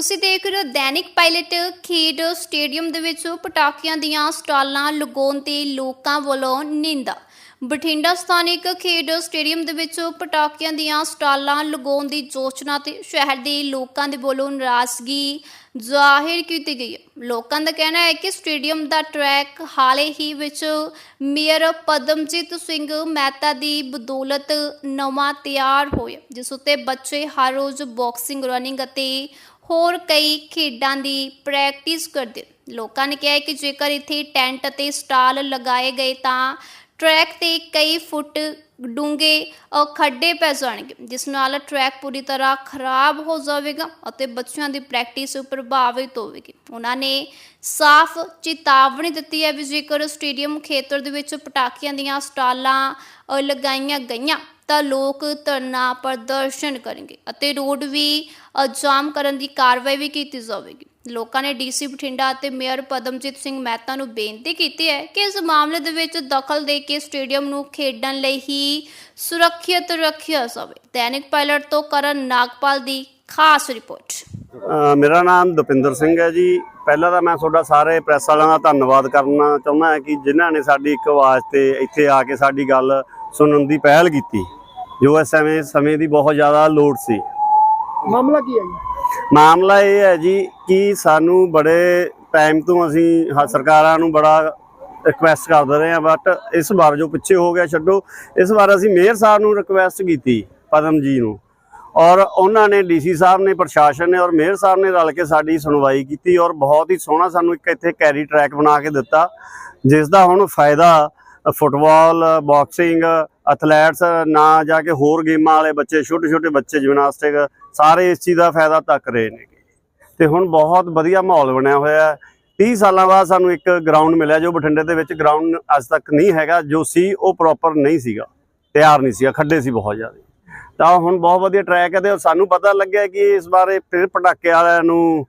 ਤੁਸੀਂ ਦੇਖ ਰਹੇ ਹੋ ਦੈਨਿਕ ਪਾਇਲਟ, ਖੇਡ ਸਟੇਡੀਅਮ ਦੇ ਵਿੱਚ ਪਟਾਕਿਆਂ ਦੀਆਂ ਸਟਾਲਾਂ ਲਗਾਉਣ ਤੇ ਲੋਕਾਂ ਵੱਲੋਂ ਨਿੰਦਾ। ਬਠਿੰਡਾ ਸਥਾਨਕ ਖੇਡ ਸਟੇਡੀਅਮ ਦੇ ਵਿੱਚ ਪਟਾਕਿਆਂ ਦੀਆਂ ਸਟਾਲਾਂ ਲਗਾਉਣ ਦੀ ਯੋਜਨਾ ਤੇ ਸ਼ਹਿਰ ਦੇ ਲੋਕਾਂ ਦੇ ਵੱਲੋਂ ਨਾਰਾਜ਼ਗੀ ਜ਼ਾਹਿਰ ਕੀਤੀ ਗਈ ਹੈ। ਲੋਕਾਂ ਦਾ ਕਹਿਣਾ ਹੈ ਕਿ ਸਟੇਡੀਅਮ ਦਾ ਟਰੈਕ ਹਾਲੇ ਹੀ ਵਿੱਚ ਮੇਅਰ ਪਦਮਜੀਤ ਸਿੰਘ ਮਹਿਤਾ ਦੀ ਬਦੌਲਤ ਨਵਾਂ ਤਿਆਰ ਹੋਇਆ ਜਿਸ ਉੱਤੇ ਬੱਚੇ ਹਰ ਰੋਜ਼ ਬਾਕਸਿੰਗ ਰਨਿੰਗ ਅਤੇ ਹੋਰ ਕਈ ਖੇਡਾਂ ਦੀ ਪ੍ਰੈਕਟਿਸ ਕਰਦੇ। ਲੋਕਾਂ ਨੇ ਕਿਹਾ ਕਿ ਜੇਕਰ ਇੱਥੇ ਟੈਂਟ ਅਤੇ ਸਟਾਲ ਲਗਾਏ ਗਏ ਤਾਂ ਟਰੈਕ ਤੇ ਕਈ ਫੁੱਟ ਡੂੰਘੇ ਖੱਡੇ ਪੈ ਜਾਣਗੇ, ਜਿਸ ਨਾਲ ਟਰੈਕ ਪੂਰੀ ਤਰ੍ਹਾਂ ਖਰਾਬ ਹੋ ਜਾਵੇਗਾ ਅਤੇ ਬੱਚਿਆਂ ਦੀ ਪ੍ਰੈਕਟਿਸ ਪ੍ਰਭਾਵਿਤ ਹੋਵੇਗੀ। ਉਹਨਾਂ ਨੇ ਸਾਫ਼ ਚੇਤਾਵਨੀ ਦਿੱਤੀ ਹੈ ਵੀ ਜੇਕਰ ਸਟੇਡੀਅਮ ਖੇਤਰ ਦੇ ਵਿੱਚ ਪਟਾਕਿਆਂ ਦੀਆਂ ਸਟਾਲਾਂ ਲਗਾਈਆਂ ਗਈਆਂ ਤਾਂ ਲੋਕ ਧਰਨਾ ਪ੍ਰਦਰਸ਼ਨ ਕਰਨਗੇ ਅਤੇ ਰੋਡ ਵੀ ਜਾਮ ਕਰਨ ਦੀ ਕਾਰਵਾਈ ਵੀ ਕੀਤੀ ਜਾਵੇਗੀ। ਲੋਕਾਂ ਨੇ ਡੀਸੀ ਬਠਿੰਡਾ ਅਤੇ ਮੇਅਰ ਪਦਮਜੀਤ ਸਿੰਘ ਮਹਿਤਾ ਨੂੰ ਬੇਨਤੀ ਕੀਤੀ ਹੈ ਕਿ ਇਸ ਮਾਮਲੇ ਦੇ ਵਿੱਚ ਦਖਲ ਦੇ ਕੇ ਸਟੇਡੀਅਮ ਨੂੰ ਖੇਡਣ ਲਈ ਹੀ ਸੁਰੱਖਿਅਤ ਰੱਖਿਆ ਜਾਵੇ। ਦੈਨਿਕ ਪਾਇਲਟ ਤੋਂ ਕਰਨ ਨਾਗਪਾਲ ਦੀ ਖਾਸ ਰਿਪੋਰਟ। ਮੇਰਾ ਨਾਮ ਦੁਪਿੰਦਰ ਸਿੰਘ ਹੈ ਜੀ। ਪਹਿਲਾਂ ਤਾਂ ਮੈਂ ਤੁਹਾਡਾ ਸਾਰੇ ਪ੍ਰੈਸ ਵਾਲਿਆਂ ਦਾ ਧੰਨਵਾਦ ਕਰਨਾ ਚਾਹੁੰਦਾ ਹਾਂ ਕਿ ਜਿਨ੍ਹਾਂ ਨੇ ਸਾਡੀ ਇੱਕ ਆਵਾਜ਼ ਤੇ ਇੱਥੇ ਆ ਕੇ ਸਾਡੀ ਗੱਲ ਸੁਣਨ ਦੀ ਪਹਿਲ ਕੀਤੀ। ਜੋ ਇਸ ਸਮੇਂ ਸਮੇਂ ਦੀ ਬਹੁਤ ਜ਼ਿਆਦਾ ਲੋੜ ਸੀ। ਮਾਮਲਾ ਕੀ ਹੈ ਜੀ? ਮਾਮਲਾ ਇਹ ਹੈ ਜੀ ਕਿ ਸਾਨੂੰ ਬੜੇ ਟਾਈਮ ਤੋਂ ਅਸੀਂ ਹ- ਸਰਕਾਰਾਂ ਨੂੰ ਬੜਾ ਰਿਕੁਐਸਟ ਕਰਦੇ ਰਹੇ ਹਾਂ ਬਟ ਇਸ ਵਾਰ ਜੋ ਪਿੱਛੇ ਹੋ ਗਿਆ ਛੱਡੋ ਇਸ ਵਾਰ ਅਸੀਂ ਮੇਅਰ ਸਾਹਿਬ ਨੂੰ ਰਿਕੁਐਸਟ ਕੀਤੀ ਪਦਮ ਜੀ ਨੂੰ। ਔਰ ਉਹਨਾਂ ਨੇ ਡੀਸੀ ਸਾਹਿਬ ਨੇ ਪ੍ਰਸ਼ਾਸਨ ਨੇ ਔਰ ਮੇਅਰ ਸਾਹਿਬ ਨੇ ਰਲ ਕੇ ਸਾਡੀ ਸੁਣਵਾਈ ਕੀਤੀ ਔਰ ਬਹੁਤ ਹੀ ਸੋਹਣਾ ਸਾਨੂੰ ਇੱਕ ਇੱਥੇ ਕੈਰੀ ਟਰੈਕ ਬਣਾ ਕੇ ਦਿੱਤਾ ਜਿਸ ਦਾ ਹੁਣ ਫਾਇਦਾ ਫੁੱਟਬਾਲ ਬਾਕਸਿੰਗ ਐਥਲੈਟਸ ਨਾ ਜਾ ਕੇ ਹੋਰ ਗੇਮਾਂ ਵਾਲੇ ਬੱਚੇ, ਛੋਟੇ ਛੋਟੇ ਬੱਚੇ ਜਿਮਨਾਸਟਿਕ ਸਾਰੇ ਇਸ ਚੀਜ਼ ਦਾ ਫਾਇਦਾ ਤੱਕ ਰਹੇ ਨੇ। ਤੇ ਹੁਣ ਬਹੁਤ ਵਧੀਆ ਮਾਹੌਲ ਬਣਿਆ ਹੋਇਆ ਹੈ। 30 ਸਾਲਾਂ ਬਾਅਦ ਸਾਨੂੰ ਇੱਕ ਗਰਾਊਂਡ ਮਿਲਿਆ ਜੋ ਬਠਿੰਡੇ ਦੇ ਵਿੱਚ ਗਰਾਊਂਡ ਅੱਜ ਤੱਕ ਨਹੀਂ ਹੈਗਾ, ਜੋ ਸੀ ਉਹ ਪ੍ਰੋਪਰ ਨਹੀਂ ਸੀਗਾ। ਤਿਆਰ ਨਹੀਂ ਸੀਗਾ, ਖੱਡੇ ਸੀ ਬਹੁਤ ਜ਼ਿਆਦਾ। ਤਾਂ ਹੁਣ ਬਹੁਤ ਵਧੀਆ ਟਰੈਕ ਹੈ ਤੇ ਸਾਨੂੰ ਪਤਾ ਲੱਗਿਆ ਕਿ ਇਸ ਬਾਰੇ ਫਿਰ ਪਟਾਕੇ ਵਾਲਿਆਂ ਨੂੰ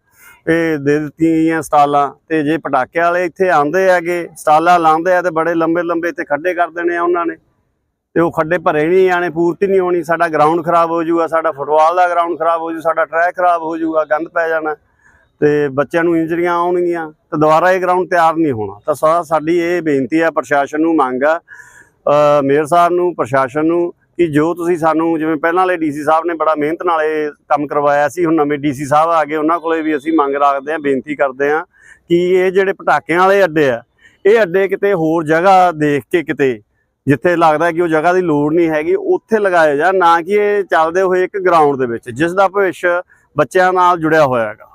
ਇਹ ਦੇ ਦਿੱਤੀਆਂ ਸਟਾਲਾਂ। ਤੇ ਜੇ ਪਟਾਕੇ ਵਾਲੇ ਇੱਥੇ ਆਉਂਦੇ ਹੈਗੇ, ਸਟਾਲਾਂ ਲਾਉਂਦੇ ਆ ਤੇ ਬੜੇ ਲੰਬੇ ਲੰਬੇ ਇੱਥੇ ਖੱਡੇ ਕਰ ਦੇਣੇ ਆ ਉਹਨਾਂ ਨੇ। ਤੇ ਉਹ ਖੱਡੇ ਭਰੇ ਨਹੀਂ, ਆਣੇ ਪੂਰਤੀ ਨਹੀਂ ਹੋਣੀ, ਸਾਡਾ ਗਰਾਊਂਡ ਖਰਾਬ ਹੋ ਜਾਊਗਾ, ਸਾਡਾ ਫੁੱਟਬਾਲ ਦਾ ਗਰਾਊਂਡ ਖਰਾਬ ਹੋ ਜਾਊ, ਸਾਡਾ ਟਰੈਕ ਖਰਾਬ ਹੋ ਜਾਊਗਾ, ਗੰਦ ਪੈ ਜਾਣਾ। ਤੇ ਬੱਚਿਆਂ ਨੂੰ ਇੰਜਰੀਆਂ ਆਉਣਗੀਆਂ, ਤੇ ਦੁਬਾਰਾ ਇਹ ਗਰਾਊਂਡ ਤਿਆਰ ਨਹੀਂ ਹੋਣਾ। ਤਾਂ ਸਾ- ਸਾਡੀ ਇਹ ਬੇਨਤੀ ਹੈ, ਪ੍ਰਸ਼ਾਸਨ ਨੂੰ ਮੰਗ ਆ ਮੇਅਰ ਸਾਹਿਬ ਨੂੰ, ਪ੍ਰਸ਼ਾਸਨ ਨੂੰ, ਕਿ ਜੋ ਤੁਸੀਂ ਸਾਨੂੰ, ਜਿਵੇਂ ਪਹਿਲਾਂ ਵਾਲੇ ਡੀਸੀ ਸਾਹਿਬ ਨੇ ਬੜਾ ਮਿਹਨਤ ਨਾਲ ਇਹ ਕੰਮ ਕਰਵਾਇਆ ਸੀ, ਹੁਣ ਨਵੇਂ ਡੀਸੀ ਸਾਹਿਬ ਆ ਗਏ, ਉਹਨਾਂ ਕੋਲੇ ਵੀ ਅਸੀਂ ਮੰਗ ਰੱਖਦੇ ਹਾਂ, ਬੇਨਤੀ ਕਰਦੇ ਹਾਂ, ਕਿ ਇਹ ਜਿਹੜੇ ਪਟਾਕਿਆਂ ਵਾਲੇ ਅੱਡੇ ਆ, ਇਹ ਅੱਡੇ ਕਿਤੇ ਹੋਰ ਜਗ੍ਹਾ ਦੇਖ ਕੇ ਕਿਤੇ ਜਿੱਥੇ ਲੱਗਦਾ ਕਿ ਉਹ ਜਗ੍ਹਾ ਦੀ ਲੋੜ ਨਹੀਂ ਹੈਗੀ ਉੱਥੇ ਲਗਾਏ ਜਾ ਨਾ ਕਿ ਇਹ ਚੱਲਦੇ ਹੋਏ ਇੱਕ ਗਰਾਊਂਡ ਦੇ ਵਿੱਚ ਜਿਸ ਦਾ ਭਵਿੱਖ ਬੱਚਿਆਂ ਨਾਲ ਜੁੜਿਆ ਹੋਇਆ ਹੈਗਾ।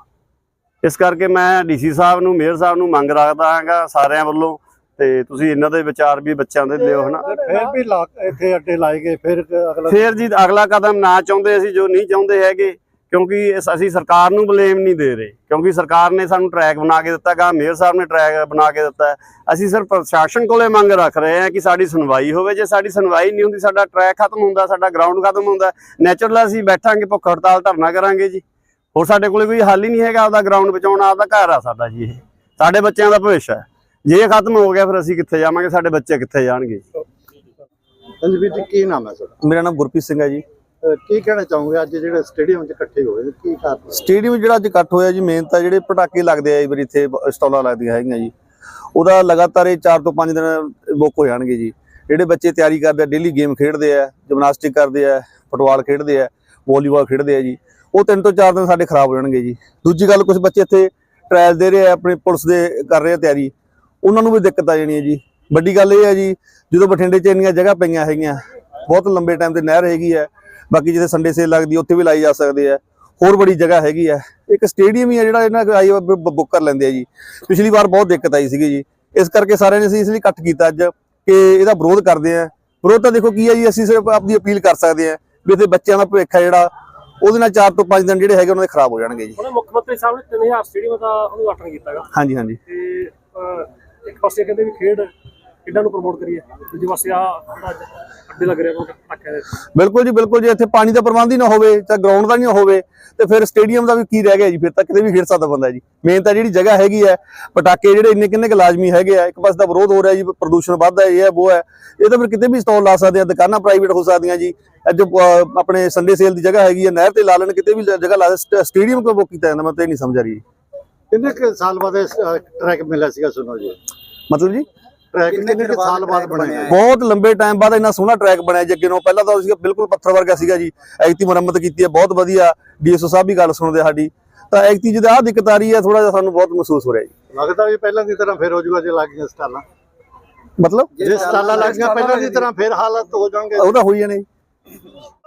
ਇਸ ਕਰਕੇ ਮੈਂ ਡੀਸੀ ਸਾਹਿਬ ਨੂੰ ਮੇਅਰ ਸਾਹਿਬ ਨੂੰ ਮੰਗ ਰੱਖਦਾ ਹਾਂਗਾ ਸਾਰਿਆਂ ਵੱਲੋਂ ਤੇ ਤੁਸੀਂ ਇਹਨਾਂ ਦੇ ਵਿਚਾਰ ਵੀ ਬੱਚਿਆਂ ਦੇ ਲਿਓ ਹਨਾ? ਫਿਰ ਵੀ ਇੱਥੇ ਅੱਡੇ ਲਾਏ ਗਏ ਫਿਰ ਅਗਲਾ ਫੇਰ ਜੀ ਅਗਲਾ ਕਦਮ ਨਾ ਚਾਹੁੰਦੇ ਅਸੀਂ ਜੋ ਨਹੀਂ ਚਾਹੁੰਦੇ ਹੈਗੇ ਕਿਉਂਕਿ ਇਸ- ਅਸੀਂ ਸਰਕਾਰ ਨੂੰ ਬਲੇਮ ਨਹੀਂ ਦੇ ਰਹੇ। ਕਿਉਂਕਿ ਸਰਕਾਰ ਨੇ ਸਾਨੂੰ ਟਰੈਕ ਬਣਾ ਕੇ ਦਿੱਤਾ ਗਾ ਮੇਅਰ ਸਾਹਿਬ ਨੇ ਟਰੈਕ ਬਣਾ ਕੇ ਦਿੱਤਾ। ਅਸੀਂ ਸਿਰਫ ਪ੍ਰਸ਼ਾਸਨ ਕੋਲੇ ਮੰਗ ਰੱਖ ਰਹੇ ਹਾਂ ਕਿ ਸਾਡੀ ਸੁਣਵਾਈ ਹੋਵੇ। ਜੇ ਸਾਡੀ ਸੁਣਵਾਈ ਨਹੀਂ ਹੁੰਦੀ ਸਾਡਾ ਟਰੈਕ ਖਤਮ ਹੁੰਦਾ ਸਾਡਾ ਗਰਾਊਂਡ ਖਤਮ ਹੁੰਦਾ ਨੈਚੁਰਲ ਅਸੀਂ ਬੈਠਾਂਗੇ ਭੁੱਖ ਹੜਤਾਲ ਧਰਨਾ ਕਰਾਂਗੇ ਜੀ। ਹੋਰ ਸਾਡੇ ਕੋਲੇ ਕੋਈ ਹੱਲ ਹੀ ਨਹੀਂ ਹੈਗਾ ਆਪਦਾ ਗਰਾਊਂਡ ਬਚਾਉਣਾ ਆਪਦਾ ਘਰ ਆ ਸਾਡਾ ਜੀ ਇਹ। ਸਾਡੇ ਬੱਚਿਆਂ ਦਾ ਭਵਿੱਖ ਹੈ। ਜੇ ਇਹ ਖਤਮ ਹੋ ਗਿਆ ਫਿਰ ਅਸੀਂ ਕਿੱਥੇ ਜਾਵਾਂਗੇ? ਸਾਡੇ ਬੱਚੇ ਕਿੱਥੇ ਜਾਣਗੇ ਹਾਂਜੀ ਵੀਰ ਜੀ ਕੀ ਨਾਮ ਹੈ ਤੁਹਾਡਾ? ਮੇਰਾ ਨਾਮ ਗੁਰਪ੍ਰੀਤ ਸਿੰਘ ਹੈ ਜੀ। ਕੀ ਕਹਿਣਾ ਚਾਹੋਗੇ ਅੱਜ ਜਿਹੜੇ ਸਟੇਡੀਅਮ 'ਚ ਇਕੱਠੇ ਹੋਏ ਨੇ? ਕੀ ਕਾਰਨ? ਸਟੇਡੀਅਮ ਜਿਹੜਾ ਅੱਜ ਇਕੱਠ ਹੋਇਆ ਜੀ ਮੇਨ ਤਾਂ ਜਿਹੜੇ ਪਟਾਕੇ ਲੱਗਦੇ ਆ, ਇਹ ਵਾਰੀ ਇੱਥੇ ਬ- ਸਟਾਲਾਂ ਲੱਗਦੀਆਂ ਹੈਗੀਆਂ ਜੀ। ਉਹਦਾ ਲਗਾਤਾਰ ਇਹ 4 ਤੋਂ 5 ਦਿਨ ਬੁੱਕ ਹੋ ਜਾਣਗੇ ਜੀ। ਜਿਹੜੇ ਬੱਚੇ ਤਿਆਰੀ ਕਰਦੇ ਆ ਡੇਲੀ ਗੇਮ ਖੇਡਦੇ ਆ ਜਿਮਨਾਸਟਿਕ ਕਰਦੇ ਆ ਫੁੱਟਬਾਲ ਖੇਡਦੇ ਆ ਵਾਲੀਬਾਲ ਖੇਡਦੇ ਆ ਜੀ। ਉਹ 3 ਤੋਂ 4 ਦਿਨ ਸਾਡੇ ਖਰਾਬ ਹੋ ਜਾਣਗੇ ਜੀ। ਦੂਜੀ ਗੱਲ ਕੁਝ ਬੱਚੇ ਇੱਥੇ ਟ੍ਰਾਇਲ ਦੇ ਰਹੇ ਆ, ਆਪਣੇ ਪੁਲਿਸ ਦੇ ਕਰ ਰਹੇ ਆ ਤਿਆਰੀ। ਉਹਨਾਂ ਨੂੰ ਵੀ ਦਿੱਕਤ ਆ ਜਾਣੀ ਹੈ ਜੀ। ਵੱਡੀ ਗੱਲ ਇਹ ਹੈ ਜੀ, ਜਦੋਂ ਬਠਿੰਡੇ 'ਚ ਇੰਨੀਆਂ ਜਗ੍ਹਾ ਪਈਆਂ ਹੈਗੀਆਂ, ਬਹੁਤ ਲੰਬੇ ਟਾਈਮ ਤੇ ਨਹਿਰ ਹੈਗੀ ਹੈ ਬਾਕੀ ਜਿੱਥੇ ਸੰਡੇ ਸੇਲ ਲੱਗਦੀ ਹੈ, ਉੱਥੇ ਵੀ ਲਾਈ ਜਾ ਸਕਦੇ ਆ। ਹੋਰ ਬੜੀ ਜਗ੍ਹਾ ਹੈਗੀ ਆ। ਇੱਕ ਸਟੇਡੀਅਮ ਹੀ ਆ ਜਿਹੜਾ ਇਹਨਾਂ ਆਈ ਬੁੱਕ ਕਰ ਲੈਂਦੇ ਆ ਜੀ। ਪਿਛਲੀ ਵਾਰ ਬਹੁਤ ਦਿੱਕਤ ਆਈ ਸੀਗੀ ਜੀ। ਇਸ ਕਰਕੇ ਸਾਰਿਆਂ ਨੇ ਅਸੀਂ ਇਸ ਲਈ ਇਕੱਠ ਕੀਤਾ ਅੱਜ ਕਿ ਇਹਦਾ ਵਿਰੋਧ ਕਰਦੇ ਆ। ਵਿਰੋਧ ਤਾਂ ਦੇਖੋ ਕੀ ਹੈ ਜੀ ਅਸੀਂ ਸਿਰਫ ਆਪਣੀ ਅਪੀਲ ਕਰ ਸਕਦੇ ਆ ਵੀ ਇੱਥੇ ਬੱਚਿਆਂ ਦਾ ਭਵਿੱਖ ਹੈ ਜਿਹੜਾ ਉਹਦੇ ਨਾਲ 4 ਤੋਂ 5 ਦਿਨ ਜਿਹੜੇ ਹੈਗੇ ਉਹਨਾਂ ਦੇ ਖਰਾਬ ਹੋ ਜਾਣਗੇ ਜੀ। ਉਹਨੇ ਮੁੱਖ ਮੰਤਰੀ ਸਾਹਿਬ ਨੇ 3000 ਸਟੇਡੀਅਮ ਦਾ ਉਦਘਾਟਨ ਕੀਤਾਗਾ ਹਾਂਜੀ ਹਾਂਜੀ। ਤੇ ਇੱਕ ਪਾਸੇ ਕਹਿੰਦੇ ਵੀ ਖੇਡ ਖੇਡਾਂ ਨੂੰ ਪ੍ਰਮੋਟ ਕਰੀਏ ਦੂਜੇ ਪਾਸੇ ਆ ਅੱਡੇ ਲੱਗ ਰਿਹਾ ਦੇ। ਬਿਲਕੁਲ ਜੀ ਬਿਲਕੁਲ ਜੇ ਇੱਥੇ ਪਾਣੀ ਦਾ ਪ੍ਰਬੰਧ ਹੀ ਨਾ ਹੋਵੇ ਜਾਂ ਗਰਾਊਂਡ ਦਾ ਨਹੀਂ ਹੋਵੇ ਤੇ ਫਿਰ ਸਟੇਡੀਅਮ ਦਾ ਵੀ ਕੀ ਰਹਿ ਗਿਆ ਜੀ ਫਿਰ ਤਾਂ ਕਿਤੇ ਵੀ ਖੇਡ ਸਕਦਾ ਬੰਦਾ ਜੀ। ਮੇਨ ਤਾਂ ਜਿਹੜੀ ਜਗ੍ਹਾ ਹੈਗੀ ਹੈ ਪਟਾਕੇ ਜਿਹੜੇ ਇੰਨੇ ਕਿੰਨੇ ਕੁ ਲਾਜ਼ਮੀ ਹੈਗੇ ਆ ਇੱਕ ਪਾਸੇ ਦਾ ਵਿਰੋਧ ਹੋ ਰਿਹਾ ਜੀ ਪ੍ਰਦੂਸ਼ਣ ਵੱਧਦਾ ਇਹ ਹੈ ਉਹ ਹੈ। ਇਹ ਤਾਂ ਫਿਰ ਕਿਤੇ ਵੀ ਸਟਾਲ ਲਾ ਸਕਦੇ ਆ ਦੁਕਾਨਾਂ ਪ੍ਰਾਈਵੇਟ ਹੋ ਸਕਦੀਆਂ ਜੀ। ਅੱਜ ਆਪਣੇ ਸੰਡੇ ਸੇਲ ਦੀ ਜਗ੍ਹਾ ਹੈਗੀ ਹੈ ਨਹਿਰ ਤੇ ਲਾ ਲੈਣ ਕਿਤੇ ਵੀ ਜਗ੍ਹਾ ਲਾ ਸਟੇਡੀਅਮ ਕਿਉਂ ਬੁੱਕ ਕੀਤਾ ਜਾਂਦਾ ਮੈਂ ਤਾਂ ਇਹ ਨਹੀਂ ਸਮਝ ਆ ਰਹੀ ਕਿੰਨੇ ਕੁ ਸਾਲ ਬਾਅਦ ਟਰੈਕ ਮਿਲਿਆ ਸੀਗਾ ਸੁਣੋ ਜੀ? ਮਤਲਬ ਜੀ? ਟਰੈਕ ਕਿੰਨੇ ਕੁ ਸਾਲ ਬਾਅਦ ਬਣਿਆ ਬਹੁਤ ਲੰਬੇ ਟਾਈਮ ਬਾਅਦ ਇੰਨਾ ਸੋਹਣਾ ਟਰੈਕ ਬਣਿਆ ਜੀ। ਅੱਗੇ ਨੂੰ ਪਹਿਲਾਂ ਤਾਂ ਸੀਗਾ ਬਿਲਕੁਲ ਪੱਥਰ ਵਰਗਾ ਸੀਗਾ ਜੀ। ਐਕਤੀ ਮੁਰੰਮਤ ਕੀਤੀ ਹੈ ਬਹੁਤ ਵਧੀਆ। ਡੀਐਸਓ ਸਾਹਿਬ ਵੀ ਗੱਲ ਸੁਣਦੇ ਆ ਸਾਡੀ। ਤਾਂ ਐਕਤੀ ਜਿਹਦਾ ਆਹ ਦਿੱਕਤ ਆ ਰਹੀ ਹੈ ਥੋੜਾ ਜਿਹਾ ਸਾਨੂੰ ਬਹੁਤ ਮਹਿਸੂਸ ਹੋ ਰਿਹਾ ਜੀ। ਲੱਗਦਾ ਵੀ ਪਹਿਲਾਂ ਦੀ ਤਰ੍ਹਾਂ ਫਿਰ ਹੋ ਜਾਊਗਾ ਜੇ ਲੱਗ ਗਈਆਂ ਸਟਾਲਾਂ। ਮਤਲਬ? ਜੇ ਸਟਾਲਾਂ ਲੱਗ ਪਹਿਲਾਂ ਦੀ ਤਰ੍ਹਾਂ ਫਿਰ ਹਾਲਤ ਹੋ ਜਾਣਗੇ। ਉਹ ਤਾਂ ਹੋਈ ਜਾਣੇ।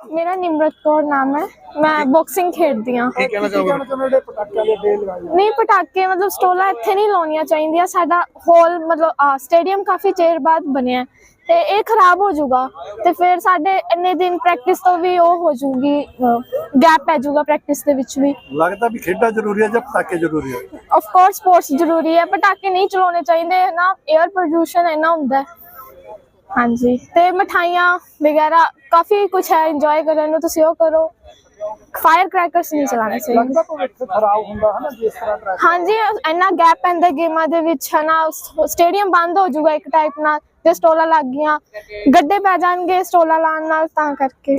ਮੇਰਾ ਨਿਮਰਤ ਕੌਰ ਨਾਮ ਹੈ। ਮੈਂ ਬਾਕਸਿੰਗ ਖੇਡਦੀ ਹਾਂ। ਕੀ ਕਹਿਣਾ ਚਾਹੋਗੇ? ਪਟਾਕਿਆਂ ਦੇ ਡੇ ਲਗਾਏ ਨਹੀਂ ਪਟਾਕੇ ਮਤਲਬ ਸਟੋਲਾ ਇੱਥੇ ਨਹੀਂ ਲਾਉਣੀਆਂ ਚਾਹੀਦੀਆਂ। ਸਾਡਾ ਹੋਲ ਮਤਲਬ ਸਟੇਡੀਅਮ ਕਾਫੀ ਚਿਰ ਬਾਅਦ ਬਣਿਆ ਹੈ। ਤੇ ਇਹ ਖਰਾਬ ਹੋ ਜਾਊਗਾ। ਤੇ ਫਿਰ ਸਾਡੇ ਇੰਨੇ ਦਿਨ ਪ੍ਰੈਕਟਿਸ ਤੋਂ ਵੀ ਉਹ ਹੋ ਜਾਊਗੀ ਗੈਪ ਪੈ ਜਾਊਗਾ ਪ੍ਰੈਕਟਿਸ ਦੇ ਵਿੱਚ ਵੀ। ਲੱਗਦਾ ਵੀ ਖੇਡਾਂ ਜ਼ਰੂਰੀ ਹੈ ਜਾਂ ਪਟਾਕੇ ਜ਼ਰੂਰੀ ਹੈ ਆਫ ਕੋਰਸ ਸਪੋਰਟਸ ਜ਼ਰੂਰੀ ਹੈ। ਪਟਾਕੇ ਨਹੀਂ ਚਲਾਉਣੇ ਚਾਹੀਦੇ। ਨਾ 에ਅਰ ਪੋਲੂਸ਼ਨ ਇੰਨਾ ਹੁੰਦਾ ਹੈ। ਹਾਂਜੀ। ਤੇ ਮਠਾਈਆਂ ਵਗੈਰਾ ਕਾਫੀ ਕੁਝ ਹੈ ਇੰਜੋਏ ਕਰਨ ਨੂੰ ਤੁਸੀਂ ਉਹ ਕਰੋ। ਫਾਇਰ ਕ੍ਰੈਕਰਸ ਨਹੀਂ ਚਲਾਉਣੇ ਚਾਹੀਦੇ। ਭਵਿੱਖ ਖਰਾਬ ਹੁੰਦਾ ਹੈ ਨਾ ਜਿਸ ਤਰ੍ਹਾਂ ਟਰੈਕ ਹਾਂਜੀ ਇੰਨਾ ਗੈਪ ਪੈਂਦਾ ਗੇਮਾਂ ਦੇ ਵਿੱਚ ਹਨਾ ਸਟੇਡੀਅਮ ਬੰਦ ਹੋ ਜਾਊਗਾ ਇੱਕ ਟਾਈਪ ਨਾਲ ਤੇ ਸਟੋਲਾਂ ਲੱਗ ਗਈਆਂ। ਗੱਡੇ ਪੈ ਜਾਣਗੇ ਸਟੋਲਾਂ ਲਾਉਣ ਨਾਲ ਤਾਂ ਕਰਕੇ।